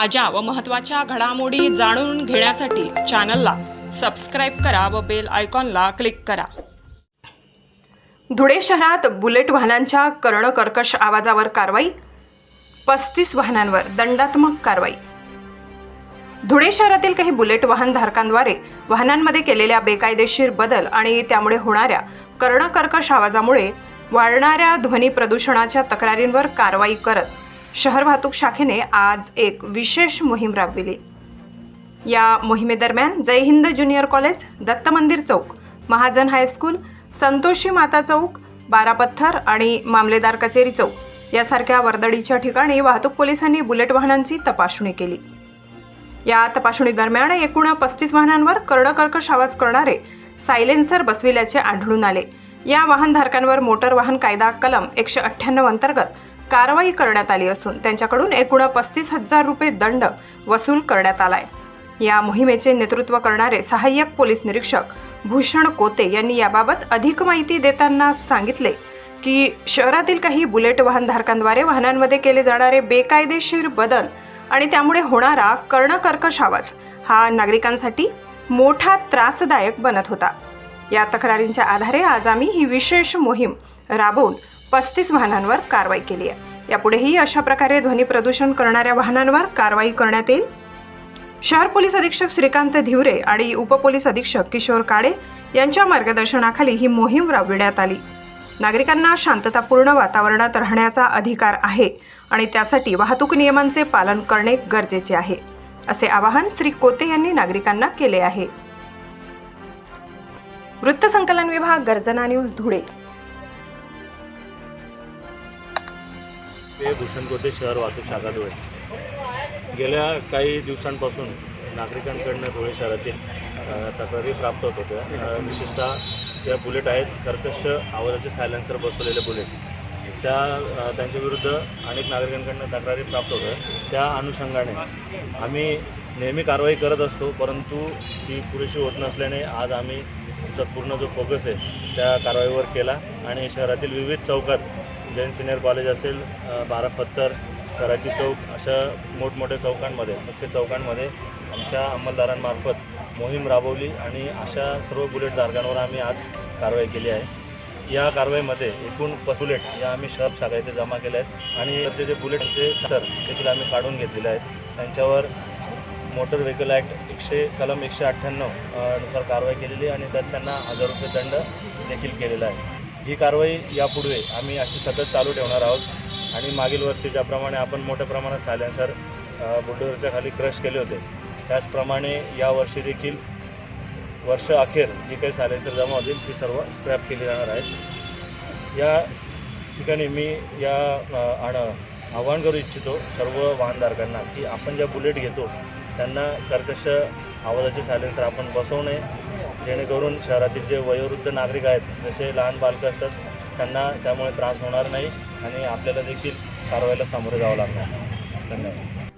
ताज्या व महत्त्वाच्या घडामोडी जाणून घेण्यासाठी चॅनलला सबस्क्राईब करा व बेल आयकॉनला क्लिक करा. धुळे शहरात बुलेट वाहनांच्या कर्णकर्कश आवाजावर कारवाई पस्तीस वाहनांवर दंडात्मक कारवाई. धुळे शहरातील काही बुलेट वाहन धारकांद्वारे वाहनांमध्ये केलेल्या बेकायदेशीर बदल आणि त्यामुळे होणाऱ्या कर्णकर्कश आवाजामुळे वाढणाऱ्या ध्वनी प्रदूषणाच्या तक्रारींवर कारवाई करत शहर वाहतूक शाखेने आज एक विशेष मोहीम राबविली. या मोहिमेदरम्यान Jai Hind junior college Datta Mandir Chowk Mahajan high school Santoshi Mata Chowk Barapatthar आणि मामलेदार कचेरी चौक यासारख्या वर्दळीच्या ठिकाणी वाहतूक पोलिसांनी बुलेट वाहनांची तपासणी केली. या तपासणी दरम्यान एकूण पस्तीस वाहनांवर कर्णकर्कश आवाज करणारे सायलेन्सर बसविल्याचे आढळून आले. या वाहनधारकांवर मोटर वाहन कायदा कलम एकशे अठ्ठ्याण्णव अंतर्गत कारवाई करण्यात आली असून त्यांच्याकडून एकूण पस्तीस हजार रुपये दंड वसूल करण्यात आलाय. या मोहिमेचे नेतृत्व करणारे सहाय्यक पोलीस निरीक्षक भूषण कोते यांनी याबाबत अधिक माहिती देताना सांगितले की शहरातील काही बुलेट वाहनधारकांद्वारे वाहनांमध्ये केले जाणारे बेकायदेशीर बदल आणि त्यामुळे होणारा कर्णकर्कश आवाज हा नागरिकांसाठी मोठा त्रासदायक बनत होता. या तक्रारींच्या आधारे आज आम्ही ही विशेष मोहीम राबवून पस्तीस वाहनांवर कारवाई केली आहे. यापुढेही अशा प्रकारे ध्वनी प्रदूषण करणाऱ्या वाहनांवर कारवाई करण्यात येईल. शहर पोलीस अधीक्षक श्रीकांत धिवरे आणि उपपोलीस अधीक्षक किशोर काळे यांच्या मार्गदर्शनाखाली ही मोहीम राबविण्यात आली. नागरिकांना शांततापूर्ण वातावरणात राहण्याचा अधिकार आहे आणि त्यासाठी वाहतूक नियमांचे पालन करणे गरजेचे आहे असे आवाहन श्री कोते यांनी नागरिकांना केले आहे. वृत्तसंकलन विभाग गर्जना न्यूज धुळे. ते भूषण कोते शहर वाहतूक शाखा धुळे. गेल्या काही दिवसांपासून नागरिकांकडनं धुळे शहरातील तक्रारी प्राप्त होत होत्या. विशेषतः ज्या बुलेट आहेत कर्कश आवाजाचे सायलेन्सर बसवलेले बुलेट. त्या त्यांच्या त्यांच्याविरुद्ध अनेक नागरिकांकडनं तक्रारी प्राप्त होत्या. त्या अनुषंगाने आम्ही नेहमी कारवाई करत असतो परंतु ती पुरेशी होत नसल्याने आज आम्ही आमचा पूर्ण जो फोकस आहे त्या कारवाईवर केला. आणि शहरातील विविध चौकात जैन सिनियर कॉलेज असेल बारा पत्तर कराची चौक अशा मोठमोठ्या चौकांमध्ये प्रत्येक चौकांमध्ये आमच्या अंमलदारांमार्फत मोहीम राबवली आणि अशा सर्व बुलेट धारकांवर आम्ही आज कारवाई केली आहे. या कारवाईमध्ये एकूण प- बुलेट या आम्ही शहर शाखा इथे जमा केल्या आहेत आणि ते जे बुलेटचे सर देखील आम्ही काढून घेतलेले आहेत. त्यांच्यावर मोटर व्हेकल ॲक्ट एकशे कलम एकशे अठ्ठ्याण्णवनुसार कारवाई केलेली आणि त्यात त्यांना हजार रुपये दंड देखील केलेला आहे. ही कारवाई यापुढे आम्ही अशी सतत चालू ठेवणार आहोत. आणि मागील वर्षी ज्याप्रमाणे आपण मोठ्या प्रमाणात सायलेन्सर बुलडोजरच्या खाली क्रश केले होते त्याचप्रमाणे यावर्षी देखील वर्ष अखेर जी काही सायलेन्सर जमा होतील ती सर्व स्क्रॅप केली जाणार आहेत. या ठिकाणी मी या आण आवाहन करू इच्छितो सर्व वाहनधारकांना की आपण ज्या बुलेट घेतो त्यांना कर्कश आवाजाचे सायलेन्सर आपण बसवू नये. जेणेकरून शहरातील जे वयोवृद्ध नागरिक आहेत जसे लहान बालकं असतात त्यांना त्यामुळे त्रास होणार नाही आणि आपल्याला देखील कारवाईला सामोरे जावं लागणार. धन्यवाद.